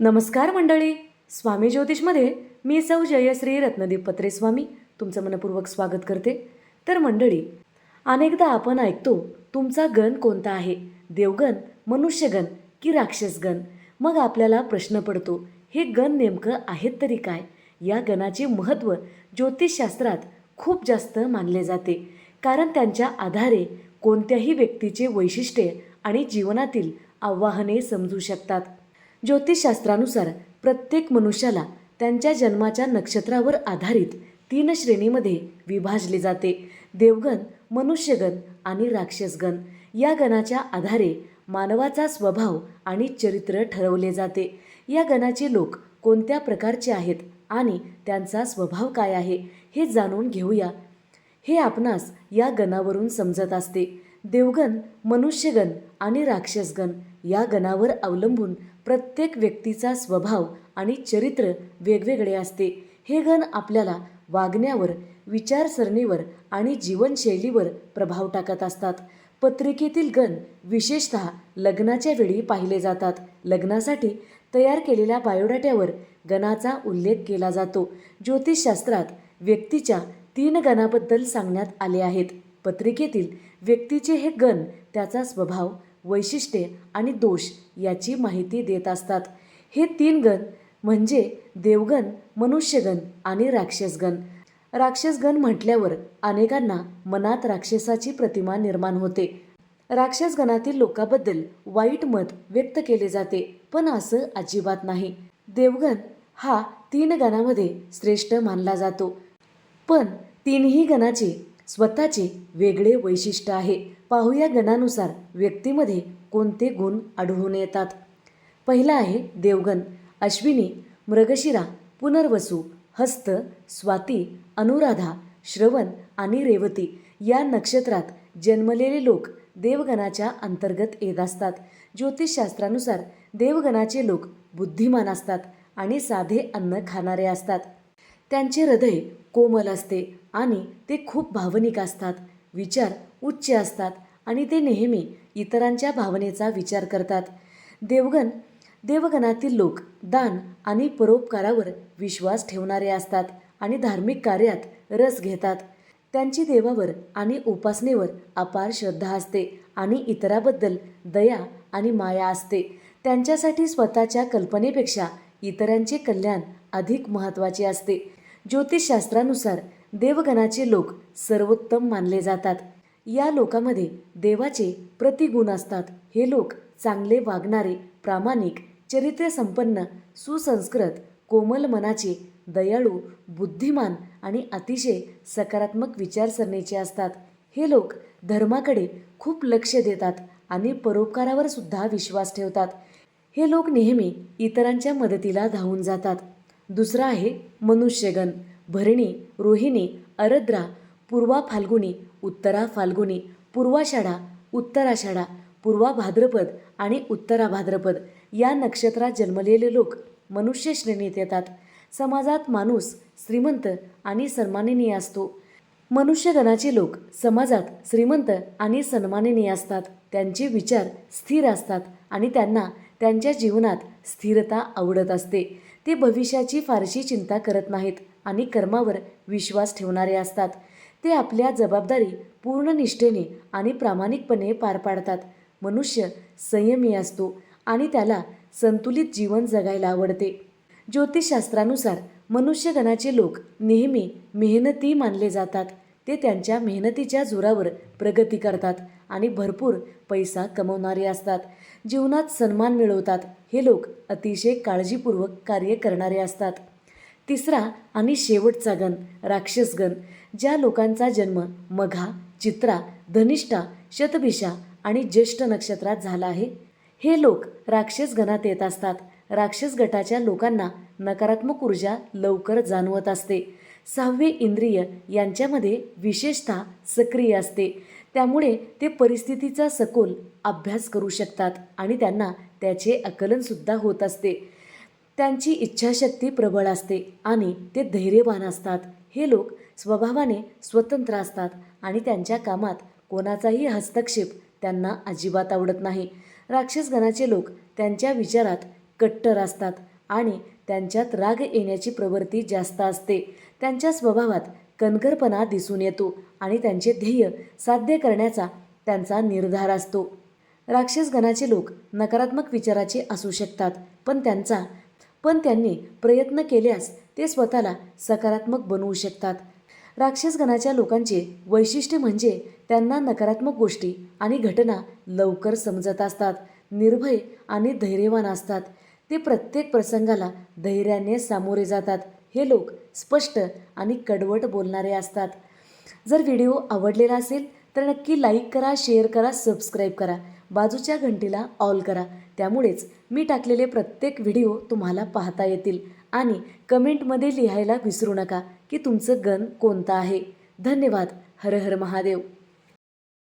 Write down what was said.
नमस्कार मंडळी. स्वामी ज्योतिषमध्ये मी सौ जयश्री रत्नदीप पत्रे स्वामी तुमचं मनपूर्वक स्वागत करते. तर मंडळी अनेकदा आपण ऐकतो तुमचा गण कोणता आहे? देवगण मनुष्यगण की राक्षसगण? मग आपल्याला प्रश्न पडतो हे गण नेमकं आहेत तरी काय? या गणाचे महत्त्व ज्योतिषशास्त्रात खूप जास्त मानले जाते. कारण त्यांच्या आधारे कोणत्याही व्यक्तीचे वैशिष्ट्ये आणि जीवनातील आव्हाने समजू शकतात. ज्योतिषशास्त्रानुसार प्रत्येक मनुष्याला त्यांच्या जन्माच्या नक्षत्रावर आधारित तीन श्रेणीमध्ये विभाजले जाते. देवगण मनुष्यगण आणि राक्षसगण. या गणाच्या आधारे मानवाचा स्वभाव आणि चरित्र ठरवले जाते. या गणाचे लोक कोणत्या प्रकारचे आहेत आणि त्यांचा स्वभाव काय आहे हे जाणून घेऊया. हे आपणास या गणावरून समजत असते. देवगण मनुष्यगण आणि राक्षसगण या गणावर अवलंबून प्रत्येक व्यक्तीचा स्वभाव आणि चरित्र वेगवेगळे असते. हे गण आपल्याला वागण्यावर विचारसरणीवर आणि जीवनशैलीवर प्रभाव टाकत असतात. पत्रिकेतील गण विशेषत लग्नाच्या वेळी पाहिले जातात. लग्नासाठी तयार केलेल्या बायोडाट्यावर गणाचा उल्लेख केला जातो. ज्योतिषशास्त्रात व्यक्तीच्या तीन गणाबद्दल सांगण्यात आले आहेत. पत्रिकेतील व्यक्तीचे हे गण त्याचा स्वभाव वैशिष्ट्ये आणि दोष याची माहिती देत असतात. हे तीन गण म्हणजे देवगण मनुष्यगण आणि राक्षसगण. राक्षसगण म्हटल्यावर अनेकांना मनात राक्षसाची प्रतिमा निर्माण होते. राक्षसगणातील लोकांबद्दल वाईट मत व्यक्त केले जाते पण असं अजिबात नाही. देवगण हा तीन गणामध्ये श्रेष्ठ मानला जातो. पण तीनही गणाचे स्वतःचे वेगळे वैशिष्ट्य आहे. पाहूया गणानुसार व्यक्तीमध्ये कोणते गुण आढळून येतात? पहिला आहे देवगण. अश्विनी मृगशिरा पुनर्वसू हस्त स्वाती अनुराधा श्रवण आणि रेवती या नक्षत्रात जन्मलेले लोक देवगणाच्या अंतर्गत येत असतात. ज्योतिषशास्त्रानुसार देवगणाचे लोक बुद्धिमान असतात आणि साधे अन्न खाणारे असतात. त्यांचे हृदय कोमल असते आणि ते खूप भावनिक असतात. विचार उच्च असतात आणि ते नेहमी इतरांच्या भावनेचा विचार करतात. देवगण देवगणातील लोक दान आणि परोपकारावर विश्वास ठेवणारे असतात आणि धार्मिक कार्यात रस घेतात. त्यांची देवावर आणि उपासनेवर अपार श्रद्धा असते आणि इतराबद्दल दया आणि माया असते. त्यांच्यासाठी स्वतःच्या कल्पनेपेक्षा इतरांचे कल्याण अधिक महत्त्वाचे असते. ज्योतिषशास्त्रानुसार देवगणाचे लोक सर्वोत्तम मानले जातात. या लोकांमध्ये देवाचे प्रतिगुण असतात. हे लोक चांगले वागणारे प्रामाणिक चरित्रसंपन्न सुसंस्कृत कोमल मनाचे दयाळू बुद्धिमान आणि अतिशय सकारात्मक विचारसरणीचे असतात. हे लोक धर्माकडे खूप लक्ष देतात आणि परोपकारावर सुद्धा विश्वास ठेवतात. हे लोक नेहमी इतरांच्या मदतीला धावून जातात. दुसरा आहे मनुष्यगण. भरणी रोहिणी अरद्रा पूर्वा फाल्गुनी उत्तरा फाल्गुनी पूर्वाषाढा उत्तराषाढा पूर्वा भाद्रपद आणि उत्तरा भाद्रपद. या नक्षत्रात जन्मलेले लोक मनुष्य श्रेणीत येतात. समाजात माणूस श्रीमंत आणि सन्माननीय असतो. मनुष्यगणाचे लोक समाजात श्रीमंत आणि सन्माननीय असतात. त्यांचे विचार स्थिर असतात आणि त्यांना त्यांच्या जीवनात स्थिरता आवडत असते. ते भविष्याची फारशी चिंता करत नाहीत आणि कर्मावर विश्वास ठेवणारे असतात. ते आपल्या जबाबदारी पूर्ण निष्ठेने आणि प्रामाणिकपणे पार पाडतात. मनुष्य संयमी असतो आणि त्याला संतुलित जीवन जगायला आवडते. ज्योतिषशास्त्रानुसार मनुष्यगणाचे लोक नेहमी मेहनती मानले जातात. ते त्यांच्या मेहनतीच्या जोरावर प्रगती करतात आणि भरपूर पैसा कमवणारे असतात. जीवनात सन्मान मिळवतात. हे लोक अतिशय काळजीपूर्वक कार्य करणारे असतात. तिसरा आणि शेवटचा गण राक्षसगण ज्या लोकांचा जन्म मघा चित्रा धनिष्ठा शतभिषा आणि ज्येष्ठ नक्षत्रात झाला आहे. हे लोक राक्षसगणात येत असतात. राक्षस गटाच्या लोकांना नकारात्मक ऊर्जा लवकर जाणवत असते. सहावे इंद्रिय यांच्यामध्ये विशेषतः सक्रिय असते. त्यामुळे ते परिस्थितीचा सखोल अभ्यास करू शकतात आणि त्यांना त्याचे आकलनसुद्धा होत असते. त्यांची इच्छाशक्ती प्रबळ असते आणि ते धैर्यवान असतात. हे लोक स्वभावाने स्वतंत्र असतात आणि त्यांच्या कामात कोणाचाही हस्तक्षेप त्यांना अजिबात आवडत नाही. राक्षसगणाचे लोक त्यांच्या विचारात कट्टर असतात आणि त्यांच्यात राग येण्याची प्रवृत्ती जास्त असते. त्यांच्या स्वभावात कणकरपणा दिसून येतो आणि त्यांचे ध्येय साध्य करण्याचा त्यांचा निर्धार असतो. राक्षसगणाचे लोक नकारात्मक विचाराचे असू शकतात पण त्यांचा पण त्यांनी प्रयत्न केल्यास ते स्वतःला सकारात्मक बनवू शकतात. राक्षसगणाच्या लोकांचे वैशिष्ट्य म्हणजे त्यांना नकारात्मक गोष्टी आणि घटना लवकर समजत असतात निर्भय आणि धैर्यवान असतात. ते प्रत्येक प्रसंगाला धैर्याने सामोरे जातात. हे लोक स्पष्ट आणि कडवट बोलणारे असतात. जर व्हिडिओ आवडलेला असेल तर नक्की लाईक करा शेअर करा सबस्क्राईब करा. बाजूच्या घंटीला ऑल करा. त्यामुळेच मी टाकलेले प्रत्येक व्हिडिओ तुम्हाला पाहता येतील. आणि कमेंटमध्ये लिहायला विसरू नका की तुमचं गण कोणतं आहे. धन्यवाद. हर हर महादेव.